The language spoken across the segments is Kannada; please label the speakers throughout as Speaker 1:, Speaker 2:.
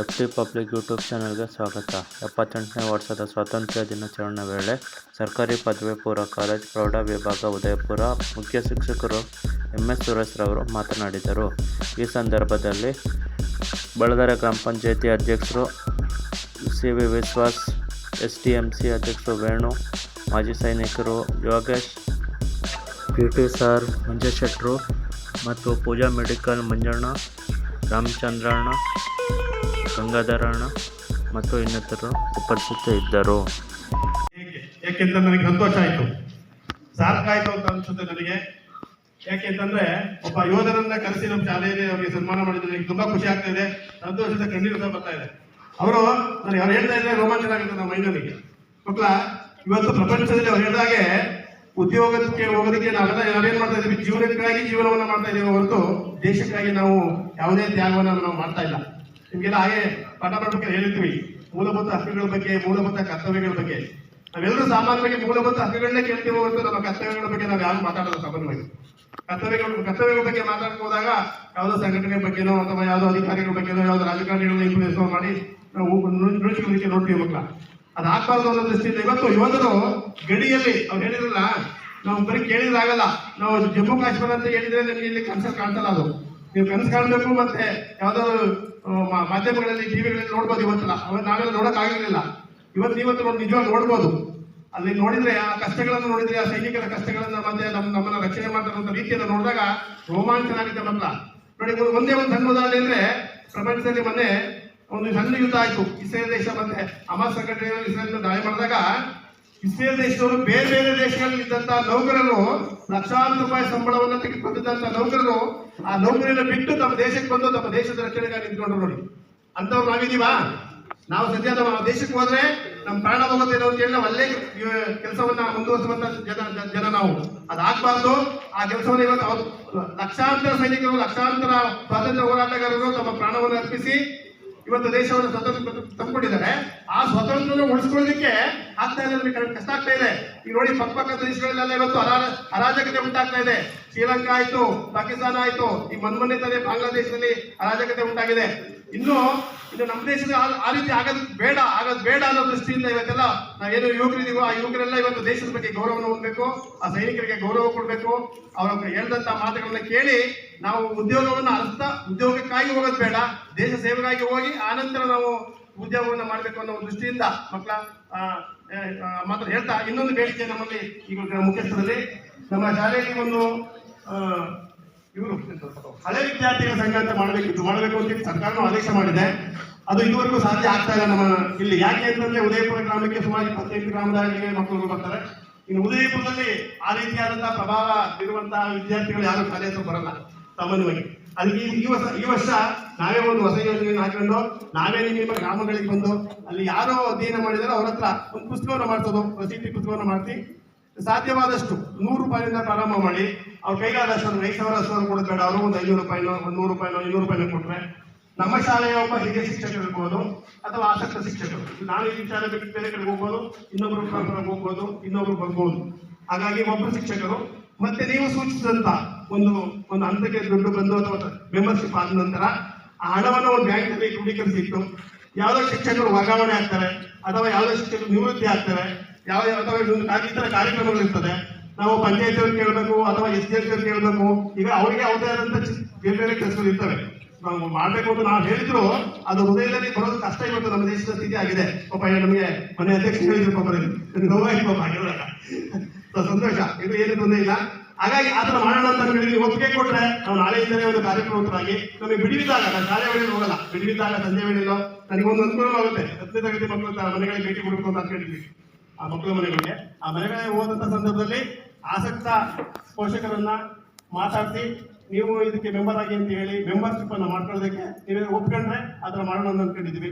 Speaker 1: ಎಫ್ ಟಿ ಪಬ್ಲಿಕ್ ಯೂಟ್ಯೂಬ್ ಚಾನಲ್ಗೆ ಸ್ವಾಗತ. ಎಪ್ಪತ್ತೆಂಟನೇ ವರ್ಷದ ಸ್ವಾತಂತ್ರ್ಯ ದಿನಾಚರಣೆ ವೇಳೆ ಸರ್ಕಾರಿ ಪದವಿ ಪೂರ್ವ ಕಾಲೇಜ್ ಪ್ರೌಢ ವಿಭಾಗ ಉದಯಪುರ ಮುಖ್ಯ ಶಿಕ್ಷಕರು ಎಂ ಎಸ್ ಸುರೇಶ್ರವರು ಮಾತನಾಡಿದರು. ಈ ಸಂದರ್ಭದಲ್ಲಿ ಬಳದರೆ ಗ್ರಾಮ ಪಂಚಾಯಿತಿ ಅಧ್ಯಕ್ಷರು C V Vishwas S T M C ಅಧ್ಯಕ್ಷರು ವೇಣು, ಮಾಜಿ ಸೈನಿಕರು Yogesh P T sir Manjesh ಮತ್ತು ಪೂಜಾ ಮೆಡಿಕಲ್ ಮಂಜಣ್ಣ, ರಾಮಚಂದ್ರಣ್ಣ ಗಂಗಾಧರಣ್ಣ ಮತ್ತು ಇನ್ನಿತರರು ಉಪಸ್ಥಿತರಿದ್ದರು
Speaker 2: ಏಕೆ? ಏಕೆಂದ್ರೆ ನನಗೆ ಸಂತೋಷ ಆಯ್ತು. ಸಾರ್ಥಾಯ್ತು ಅಂತ ಅನ್ಸುತ್ತೆ ನನಗೆ. ಯಾಕೆಂತಂದ್ರೆ ಒಬ್ಬ ಯೋಧರನ್ನ ಕರೆಸಿ ನಮ್ಮ ಶಾಲೆಯಲ್ಲಿ ಅವರಿಗೆ ಸನ್ಮಾನ ಮಾಡಿದ್ರೆ ನನಗೆ ತುಂಬಾ ಖುಷಿ ಆಗ್ತಾ ಇದೆ. ಸಂತೋಷದ ಕಣ್ಣೀರು ಸಹ ಬರ್ತಾ ಇದೆ. ಅವರು ನನಗೆ ಅವ್ರು ಹೇಳ್ತಾ ಇದ್ರೆ ರೋಮಾಂಚನ ಆಗುತ್ತೆ ನಮ್ಮ ಮೈನಲ್ಲಿ ಮಕ್ಕಳ, ಇವತ್ತು ಪ್ರಪಂಚದಲ್ಲಿ ಅವ್ರು ಹೇಳಿದಾಗೆ ಉದ್ಯೋಗಕ್ಕೆ ಹೋಗೋದಕ್ಕೆ ನಾವೆಲ್ಲ ನಾವೇನ್ ಮಾಡ್ತಾ ಇದ್ದೀವಿ? ಜೀವನಕ್ಕಾಗಿ ಜೀವನವನ್ನ ಮಾಡ್ತಾ ಇದೀವಿ ಹೊರತು ದೇಶಕ್ಕಾಗಿ ನಾವು ಯಾವುದೇ ತ್ಯಾಗವನ್ನ ನಾವು ಮಾಡ್ತಾ ಇಲ್ಲ. ನಿಮ್ಗೆಲ್ಲ ಹಾಗೆ ಪಾಠ ಮಾಡ್ಬೇಕಾದ್ರೆ ಹೇಳಿದ್ವಿ ಮೂಲಭೂತ ಹಕ್ಕುಗಳ ಬಗ್ಗೆ, ಮೂಲಭೂತ ಕರ್ತವ್ಯಗಳ ಬಗ್ಗೆ. ನಾವೆಲ್ಲರೂ ಸಾಮಾನ್ಯವಾಗಿ ಮೂಲಭೂತ ಹಕ್ಕುಗಳನ್ನೇ ಕೇಳ್ತೀವಿ ಹೊರತು ನಮ್ಮ ಕರ್ತವ್ಯಗಳ ಬಗ್ಗೆ ನಾವು ಯಾರು ಮಾತಾಡೋದು ಸಾಮಾನ್ಯವಾಗಿ. ಕರ್ತವ್ಯಗಳ ಕರ್ತವ್ಯಗಳ ಬಗ್ಗೆ ಮಾತಾಡ್ಬೋದಾಗ ಯಾವುದೋ ಸಂಘಟನೆ ಬಗ್ಗೆನೋ ಅಥವಾ ಯಾವುದೋ ಅಧಿಕಾರಿಗಳ ಬಗ್ಗೆನೋ ಯಾವುದೋ ರಾಜಕಾರಣಿಗಳನ್ನ ಇನ್ಫ್ಲೂಯೆನ್ಸ್ ಮಾಡಿ ನಾವು ನುಡಿಸ್ಕೊಳ್ಳಿಕ್ಕೆ ನೋಡ್ತೀವಿ ಮಕ್ಕಳ. ಅದಾಗಬಾರ್ದು ಅನ್ನೋ ದೃಷ್ಟಿಯಿಂದ ಇವತ್ತು ಯುವಕರು ಗಡಿಯಲ್ಲಿ ಅವ್ರು ಹೇಳಿದ್ರಲ್ಲ, ನಾವು ಬರೀ ಕೇಳಿದ್ರಾಗಲ್ಲ ನಾವು ಜಮ್ಮು ಕಾಶ್ಮೀರ ಅಂತ ಹೇಳಿದ್ರೆ ನಿಮಗೆ ಇಲ್ಲಿ ಕನ್ಸರ್ ಕಾಣ್ತಲ್ಲ ಅದು. ನೀವು ಕನಸು ಕಾಣಬೇಕು ಮತ್ತೆ ಯಾವ್ದೋ ಮಾಧ್ಯಮಗಳಲ್ಲಿ, ಟಿವಿಗಳಲ್ಲಿ ನೋಡ್ಬೋದು ಇವತ್ತಲ್ಲ. ಅವಾಗ ನಾವೆಲ್ಲ ನೋಡಕ್ ಆಗಿರ್ಲಿಲ್ಲ. ಇವತ್ತು ಇವತ್ತು ನೋಡಿ ನಿಜವಾಗಿ ನೋಡ್ಬೋದು. ಅಲ್ಲಿ ನೋಡಿದ್ರೆ ಆ ಕಷ್ಟಗಳನ್ನು ನೋಡಿದ್ರೆ, ಆ ಸೈನಿಕರ ಕಷ್ಟಗಳನ್ನು ಮತ್ತೆ ನಮ್ಮ ನಮ್ಮನ್ನ ರಕ್ಷಣೆ ಮಾಡ್ತಕ್ಕಂಥ ರೀತಿಯನ್ನು ನೋಡಿದಾಗ ರೋಮಾಂಚನ ಆಗುತ್ತೆ ನೋಡಿ, ಒಂದೇ, ಒಂದು ಸಣ್ಣ ಉದಾಹರಣೆ ಅಂದ್ರೆ ಪ್ರಪಂಚದಲ್ಲಿ ಮೊನ್ನೆ ಒಂದು ಸಣ್ಣ ಯುದ್ಧ ಆಯ್ತು. ಇಸ್ರೇಲ್ ದೇಶ ಮತ್ತೆ ಅಮಾಸ್ ಸಂಘಟನೆ ಇಸ್ರೇಲ್ ದಾಳಿ ಮಾಡಿದಾಗ ಇಸ್ರೇಲ್ ದೇಶದವರು ಬೇರೆ ಬೇರೆ ದೇಶಗಳಲ್ಲಿ ಇದ್ದಂತಹ ನೌಕರರು ಲಕ್ಷಾಂತರ ರೂಪಾಯಿ ಸಂಬಳವನ್ನು ತೆಗೆದುಕೊಂಡಿದ್ದಂತಹ ನೌಕರರು ಆ ನೌಕರಿಯನ್ನು ಬಿಟ್ಟು ತಮ್ಮ ದೇಶಕ್ಕೆ ಬಂದು ತಮ್ಮ ದೇಶದ ರಕ್ಷಣೆಗಾಗಿ ನಿಂತ್ಕೊಂಡ್ರು ನೋಡಿ. ಅಂತವ್ರು ನಾವಿದೀವಾ ನಾವು ಸದ್ಯ ನಮ್ಮ ದೇಶಕ್ಕೆ ಹೋದ್ರೆ ನಮ್ಮ ಪ್ರಾಣ ಹೋಗುತ್ತೆ ಅಂತ ಹೇಳಿ ನಾವು ಅಲ್ಲೇ ಕೆಲಸವನ್ನ ಮುಂದುವರಿಸುವಂತ ಜನ ಜನ- ನಾವು. ಅದಾಗಬಾರ್ದು. ಆ ಕೆಲಸವನ್ನು ಇವತ್ತು ಲಕ್ಷಾಂತರ ಸೈನಿಕರು, ಲಕ್ಷಾಂತರ ಸ್ವಾತಂತ್ರ್ಯ ಹೋರಾಟಗಾರರು ತಮ್ಮ ಪ್ರಾಣವನ್ನು ಅರ್ಪಿಸಿ ಇವತ್ತು ದೇಶವನ್ನು ಸ್ವತಂತ್ರ ತಂದುಕೊಂಡಿದ್ದಾರೆ. ಆ ಸ್ವತಂತ್ರ ಉಳಿಸ್ಕೊಳ್ಳೋದಕ್ಕೆ ಆಗ್ತಾ ಇಲ್ಲ ಕಷ್ಟ ಆಗ್ತಾ ಇದೆ. ಈಗ ನೋಡಿ, ಪಕ್ಕ ಪಕ್ಕದ ದೇಶಗಳಲ್ಲೆಲ್ಲ ಇವತ್ತು ಅರಾ- ಅರಾಜಕತೆ ಉಂಟಾಗ್ತಾ ಇದೆ. ಶ್ರೀಲಂಕಾ ಆಯ್ತು, ಪಾಕಿಸ್ತಾನ ಆಯ್ತು, ಈ ಮೊನ್ನೆ ತಾನೇ ಬಾಂಗ್ಲಾದೇಶದಲ್ಲಿ ಅರಾಜಕತೆ ಉಂಟಾಗಿದೆ. ಇನ್ನು ಇನ್ನು ನಮ್ಮ ದೇಶದ ಆ- ರೀತಿ ಆಗೋದು ಬೇಡ ಆಗೋದು ಬೇಡ ಅನ್ನೋ ದೃಷ್ಟಿಯಿಂದ ಇವತ್ತೆಲ್ಲ ಏನು ಯುವಕರಿದೀವೋ ಆ ಯುವಕರೆಲ್ಲ ಇವತ್ತು ದೇಶದ ಬಗ್ಗೆ ಗೌರವವನ್ನು ಹೊಂದಬೇಕು ಆ ಸೈನಿಕರಿಗೆ ಗೌರವ ಕೊಡಬೇಕು. ಅವರ ಹೇಳಿದಂತ ಮಾತುಗಳನ್ನ ಕೇಳಿ ನಾವು ಉದ್ಯೋಗವನ್ನ ಅರ್ಥ, ಉದ್ಯೋಗಕ್ಕಾಗಿ ಹೋಗೋದು ಬೇಡ, ದೇಶ ಸೇವೆಗಾಗಿ ಹೋಗಿ ಆನಂತರ ನಾವು ಉದ್ಯೋಗವನ್ನ ಮಾಡಬೇಕು ಅನ್ನೋ ದೃಷ್ಟಿಯಿಂದ ಮಕ್ಕಳ ಮಾತ್ರ ಹೇಳ್ತಾ ಇನ್ನೊಂದು ಬೇಡಿಕೆ ನಮ್ಮಲ್ಲಿ ಈಗ ಮುಖ್ಯಸ್ಥರಲ್ಲಿ. ನಮ್ಮ ಶಾಲೆಯಲ್ಲಿ ಒಂದು ಇವರು ಹಳೆ ವಿದ್ಯಾರ್ಥಿಗಳ ಸಂಘ ಅಂತ ಮಾಡಬೇಕಿತ್ತು. ಮಾಡಬೇಕು ಅಂತ ಸರ್ಕಾರನೂ ಆದೇಶ ಮಾಡಿದೆ. ಅದು ಇದುವರೆಗೂ ಸಾಧ್ಯ ಆಗ್ತಾ ಇಲ್ಲ ನಮ್ಮ ಇಲ್ಲಿ. ಯಾಕೆ ಅಂತಂದ್ರೆ ಉದಯಪುರ ಗ್ರಾಮಕ್ಕೆ ಸುಮಾರು ಇಪ್ಪತ್ತೈದು ಗ್ರಾಮದ ಮಕ್ಕಳು ಬರ್ತಾರೆ. ಇನ್ನು ಉದಯಪುರದಲ್ಲಿ ಆ ರೀತಿಯಾದಂತಹ ಪ್ರಭಾವ ಇರುವಂತಹ ವಿದ್ಯಾರ್ಥಿಗಳು ಯಾರು ಶಾಲೆ ಹತ್ರ ಬರಲ್ಲ. ಸಾಮಾನ್ಯವಾಗಿ. ಅದಕ್ಕೆ ಈ- ವರ್ಷ, ಈ ವರ್ಷ ನಾವೇ ಒಂದು ಹೊಸ ಯೋಜನೆಯನ್ನು ಹಾಕೊಂಡು ನಾವೇ ನಿಮ್ಮ ಗ್ರಾಮಗಳಿಗೆ ಬಂದು ಅಲ್ಲಿ ಯಾರೋ ಅಧ್ಯಯನ ಮಾಡಿದಾರೋ ಅವ್ರ ಹತ್ರ ಒಂದು ಪುಸ್ತಕವನ್ನು ಮಾಡಿಸೋದು, ಪ್ರಸಿದ್ಧಿ ಪುಸ್ತಕವನ್ನು ಮಾಡಿಸಿ ಸಾಧ್ಯವಾದಷ್ಟು ನೂರು ರೂಪಾಯಿಯಿಂದ ಪ್ರಾರಂಭ ಮಾಡಿ, ಅವ್ರ ಕೈಗಾದಷ್ಟು ಒಂದು ಐದು ಸಾವಿರ ಅಷ್ಟು ಕೊಡೋದು ಬೇಡ ಅವರು ಒಂದು ಐನೂರು ರೂಪಾಯಿನೋ, ಒಂದು ನೂರು ರೂಪಾಯಿನೋ, ಇನ್ನೂರು ರೂಪಾಯಿನೋ ಕೊಟ್ಟರೆ ನಮ್ಮ ಶಾಲೆಯ ಒಬ್ಬ ಹಿರಿಯ ಶಿಕ್ಷಕರು ಇರ್ಬೋದು ಅಥವಾ ಆಸಕ್ತ ಶಿಕ್ಷಕರು. ನಾನು ಈ ಶಾಲೆ ಬಿಟ್ಟು ಬೇರೆ ಕಡೆಗೆ ಹೋಗ್ಬೋದು, ಇನ್ನೊಬ್ರು ಹೋಗ್ಬೋದು, ಇನ್ನೊಬ್ರು ಬರ್ಬೋದು. ಹಾಗಾಗಿ ಒಬ್ಬರು ಶಿಕ್ಷಕರು, ಮತ್ತೆ ನೀವು ಸೂಚಿಸಿದಂತ ಒಂದು ಒಂದು ಹಂತಕ್ಕೆ ದುಡ್ಡು ಬಂದು ಅಥವಾ ಮೆಂಬರ್ಶಿಪ್ ಆದ ನಂತರ ಆ ಹಣವನ್ನು ಒಂದು ಬ್ಯಾಂಕ್ನಲ್ಲಿ ಕ್ರೋಢೀಕರಿಸಿಟ್ಟು, ಯಾವುದೋ ಶಿಕ್ಷಕರು ವರ್ಗಾವಣೆ ಆಗ್ತಾರೆ, ಅಥವಾ ಯಾವುದೋ ಶಿಕ್ಷಕರು ನಿವೃತ್ತಿ ಆಗ್ತಾರೆ ಯಾವ ಯಾವ ಕಾ- ಕಾರ್ಯಕ್ರಮಗಳು ಇರ್ತದೆ. ನಾವು ಪಂಚಾಯತ್ ಅವ್ರು ಕೇಳಬೇಕು ಅಥವಾ ಎಸ್ ಡಿ ಅವ್ರು ಕೇಳಬೇಕು. ಈಗ ಅವರಿಗೆ ಅವ್ರದೇ ಆದಂತ ಬೇರೆ ಬೇರೆ ಕೆಲಸಗಳು ಇರ್ತವೆ. ನಾವು ಮಾಡ್ಬೇಕು ಅಂತ ನಾವು ಹೇಳಿದ್ರು, ಅದು ಹೃದಯದಲ್ಲಿ ಬರೋದು ಕಷ್ಟ ಇವತ್ತು ನಮ್ಮ ದೇಶದ ಸ್ಥಿತಿ ಆಗಿದೆ. ಪಾಪ ನಮಗೆ ಮನೆ ಅಧ್ಯಕ್ಷ ಹೇಳಿದ್ರು ಪಾಪ ಪಾಪ ಸಂತೋಷ. ಇದು ಏನು ತೊಂದರೆ ಇಲ್ಲ. ಹಾಗಾಗಿ ಅದನ್ನ ಮಾಡೋಣ ಅಂತ ಹೇಳಿದ್ವಿ ಒಪ್ಪಿಗೆ ಕೊಟ್ರೆ ನಾವು ನಾಳೆಯಿಂದಲೇ ಒಂದು ಕಾರ್ಯಕ್ರಮವಾಗಿ ನಮಗೆ ಬಿಡುವಿದ್ದಾಗ ಶಾಲೆ ವೇಳೆಯಲ್ಲಿ ಹೋಗಲ್ಲ. ಬಿಡುವಿದ್ದಾಗ ಸಂಜೆ ವೇಳೆಯಲ್ಲೋ. ನನಗೊಂದು ಅನುಕೂಲ ಆಗುತ್ತೆ ಹತ್ತನೇ ತರಗತಿ ಮಕ್ಕಳು ಮನೆಗಳಿಗೆ ಭೇಟಿ ಕೊಡಬೇಕು ಅಂತ ಹೇಳಿದ್ವಿ ಆ ಮಕ್ಕಳ ಮನೆಗಳಿಗೆ. ಆ ಮನೆಗಳಿಗೆ ಹೋದಂತ ಸಂದರ್ಭದಲ್ಲಿ ಆಸಕ್ತ ಪೋಷಕರನ್ನ ಮಾತಾಡಿಸಿ, ನೀವು ಇದಕ್ಕೆ ಮೆಂಬರ್ ಆಗಿ ಅಂತ ಹೇಳಿ ಮೆಂಬರ್ಶಿಪ್ ಅನ್ನ ಮಾಡ್ಕೊಳ್ಳೋದಕ್ಕೆ ನೀವೇ ಒಪ್ಕೊಂಡ್ರೆ ಅದರ ಮಾಡೋಣ ಅಂತ ಅನ್ಕೊಂಡಿದ್ವಿ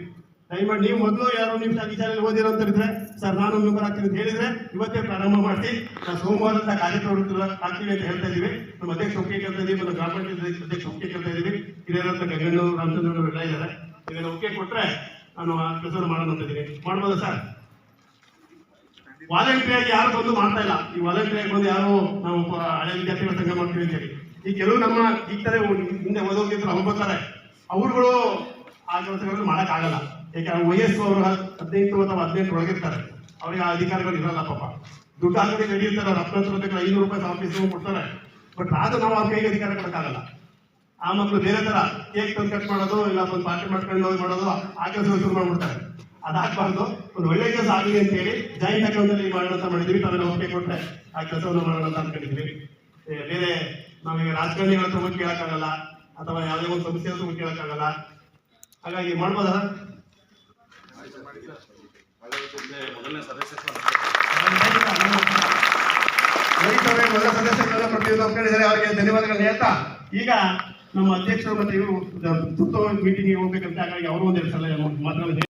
Speaker 2: ದಯಮಾಡಿ ನೀವು ಮೊದಲು ಯಾರು ನಿಮ್ಮ ಶಾಲೆಯಲ್ಲಿ ಓದಿರೋ ಅಂತ ಇದ್ರೆ ಸರ್, ನಾನು ಮೆಂಬರ್ ಆಗ್ತೀನಿ ಅಂತ ಹೇಳಿದ್ರೆ ಇವತ್ತೇ ಪ್ರಾರಂಭ ಮಾಡಿ ನಾವು ಸೋಮವಾರದ ಕಾರ್ಯಕ್ರಮ ಆಗ್ತೀವಿ ಅಂತ ಹೇಳ್ತಾ ಇದೀವಿ. ನಮ್ಮ ಅಧ್ಯಕ್ಷ ಒಪ್ಪಿಗೆ ಕೇಳ್ತಾ ಇದೀವಿ, ನಮ್ಮ ಗ್ರಾಮ ಪಂಚಾಯತ್ ಅಧ್ಯಕ್ಷ ಒಪ್ಪಿಗೆ ಕೇಳ್ತಾ ಇದೀವಿ. ಹಿರಿಯರಂತ ಗಂಗಣ್ಣು ರಾಮಚಂದ್ರ ಎಲ್ಲ ಇದ್ದಾರೆ. ಇದನ್ನು ಒಪ್ಪಿಗೆ ಕೊಟ್ಟರೆ ನಾನು ಆ ಕೆಲಸ ಮಾಡೋಣ ಅಂತ ಇದ್ದೀನಿ ಮಾಡ್ಬೋದಾ ಸರ್? ವಾಲಂಟಿಯರ್ ಯಾರು ಬಂದು ಮಾಡ್ತಾ ಇಲ್ಲ. ಈ ವಾಲಂಟಿಯರ್ ಬಂದು ಯಾರು ನಾವು ಹಳೆ ವಿದ್ಯಾರ್ಥಿಗಳ ಸಂಘ ಮಾಡ್ತೀವಿ ಅಂತ ಹೇಳಿ. ಈ ಕೆಲವು ನಮ್ಮ ಈ ತರ ಹಿಂದೆ ಓದೋಗಿದ್ರು ಅವ್ರು ಬರ್ತಾರೆ. ಅವ್ರುಗಳು ಆ ಕೆಲಸಗಳನ್ನು ಆಗಲ್ಲ. ಯಾಕಂದ್ರೆ ವಯಸ್ಸು ಅವರು ಹದಿನೆಂಟು ಅಥವಾ ಹದಿನೆಂಟು ಒಳಗಿರ್ತಾರೆ. ಅವ್ರಿಗೆ ಆ ಅಧಿಕಾರಗಳು ಇರಲ್ಲ ಪಾಪ. ದುಡ್ಡು ಹಾಕಿ ನಡೆಯುತ್ತಾರೆ ಅವ್ರ ಹತ್ತು ರೂಪಾಯಿ ಐನೂರು ರೂಪಾಯಿ ಆಫೀಸ್ ಕೊಡ್ತಾರೆ. ಬಟ್ ಆದ್ರೂ ನಾವು ಅವ್ರ ಕೈಗೆ ಅಧಿಕಾರ ಕೊಡಕ್ಕಾಗಲ್ಲ ಆ ಮಕ್ಕಳು ಬೇರೆ ತರ, ಕೇಕ್ ತಂದು ಕಟ್ ಮಾಡೋದು, ಇಲ್ಲ ಒಂದು ಪಾರ್ಟಿ ಮಾಡ್ಕೊಂಡು ಮಾಡೋದು, ಆ ಕೆಲಸ ಶುರು ಮಾಡ್ಬಿಡ್ತಾರೆ. ಅದಾಗಬಾರ್ದು. ಒಂದು ಒಳ್ಳೆ ಕೆಲಸ ಆಗಲಿ ಅಂತ ಹೇಳಿ ಜಾಯಿಂಟ್ ಅಕೌಂಟ್ ಅಲ್ಲಿ ಮಾಡೋಣ ಅಂತ ಮಾಡಿದ್ವಿ ತಾವೆಲ್ಲ ಒಪ್ಪಿಗೆ ಕೊಟ್ಟರೆ ಆ ಕೆಲಸವನ್ನು ಮಾಡೋಣ ಅಂತ ಅನ್ಕೊಂಡಿದ್ವಿ ಬೇರೆ ನಾವೀಗ ರಾಜಕಾರಣಿಗಳ ಹತ್ರ ಹೋಗಿ ಕೇಳಕ್ಕಾಗಲ್ಲ ಅಥವಾ ಯಾವುದೇ ಒಂದು ಸಮಸ್ಯೆ ಹತ್ರ ಹೋಗಿ ಕೇಳಕ್ಕಾಗಲ್ಲ. ಹಾಗಾಗಿ ಮಾಡ್ಬೋದಾ? ಲೋಕಸಭೆ ಮೊದಲ ಸದಸ್ಯರೆಲ್ಲ ಪ್ರತಿಯೊಂದು ಒಪ್ಕೊಂಡಿದ್ದಾರೆ. ಅವರಿಗೆ ಧನ್ಯವಾದಗಳನ್ನ ಹೇಳ್ತಾ. ಈಗ ನಮ್ಮ ಅಧ್ಯಕ್ಷರು ಮತ್ತೆ ಇವರು ತುರ್ತು ಮೀಟಿಂಗ್ ಹೋಗ್ಬೇಕಂತ ಹಾಗಾಗಿ ಅವರು ಒಂದೇ ಸಲ ಮಾತುಗಳನ್ನು